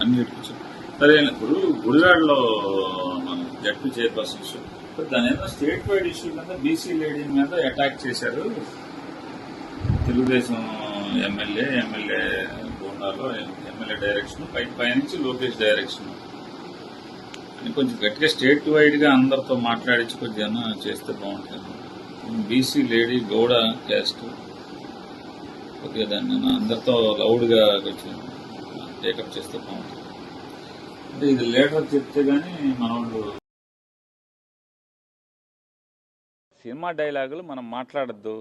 అని చెప్పించారు సరే ఇప్పుడు గుడివాడలో మన జడ్పీ ఇష్యూ. దాని ఏదో స్టేట్ వైడ్ ఇష్యూ కింద బీసీ లేడీ మీద అటాక్ చేశారు తెలుగుదేశం ఎమ్మెల్యే ఎమ్మెల్యే బోండాలో ఎమ్మెల్యే డైరెక్షన్ పై పైనుంచి లోకేష్ డైరెక్షన్. అని కొంచెం గట్టిగా స్టేట్ వైడ్గా అందరితో మాట్లాడించి కొంచెం ఏమన్నా చేస్తే బాగుంటుంది. BC lady Gowda caste. Okay దాన్ని అందరితో లౌడ్గా కొంచెం టేకప్ చేస్తే బాగుంటుంది. అంటే ఇది లీడర్ చెప్తే గానీ మన వాళ్ళు సినిమా డైలాగులు మనం మాట్లాడద్దు.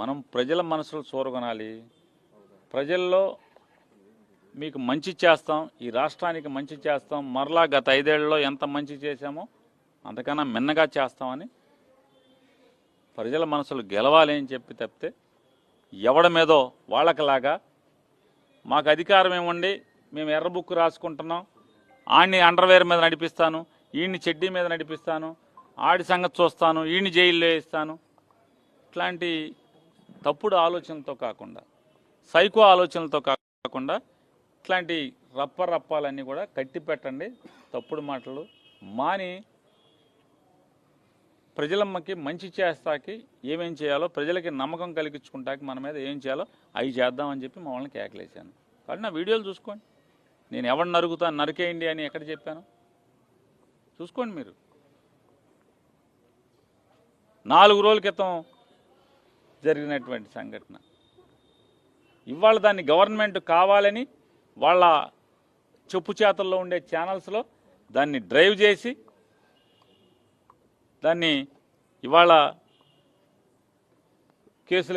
మనం ప్రజల మనసులు చూరగొనాలి ప్రజల్లో మీకు మంచి చేస్తాం ఈ రాష్ట్రానికి మంచి చేస్తాం మరలా గత ఐదేళ్ళలో ఎంత మంచి చేశామో అంతకన్నా మిన్నగా చేస్తామని ప్రజల మనసులు గెలవాలి అని చెప్పి తప్పితే ఎవడ మీదో వాళ్ళకిలాగా మాకు అధికారం ఏముండి మేము ఎర్ర బుక్ రాసుకుంటున్నాం. ఆడిని అండర్వేర్ మీద నడిపిస్తాను ఈయన్ని చెడ్డీ మీద నడిపిస్తాను ఆడి సంగతి చూస్తాను ఈయన్ని జైల్లో వేస్తాను. ఇట్లాంటి తప్పుడు ఆలోచనలతో కాకుండా సైకో ఆలోచనలతో కాకుండా ఇట్లాంటి రప్ప రప్పాలన్నీ కూడా కట్టి పెట్టండి తప్పుడు మాటలు మాని ప్రజలమ్మకి మంచి చేస్తాకి ఏమేం చేయాలో ప్రజలకి నమ్మకం కలిగించుకుంటాకి మన మీద ఏం చేయాలో అవి చేద్దామని చెప్పి మమ్మల్ని కేకలేశాను. కాబట్టి నా వీడియోలు చూసుకోండి. నేను ఎవరిని నరుగుతాను నరికేయండి అని ఎక్కడ చెప్పాను? చూసుకోండి మీరు. నాలుగు రోజుల క్రితం జరిగినటువంటి సంఘటన. ఇవాళ దాన్ని గవర్నమెంట్ కావాలని వాళ్ళ చెప్పు చేతల్లో ఉండే ఛానల్స్లో దాన్ని డ్రైవ్ చేసి దాన్ని ఇవాళ కేసులు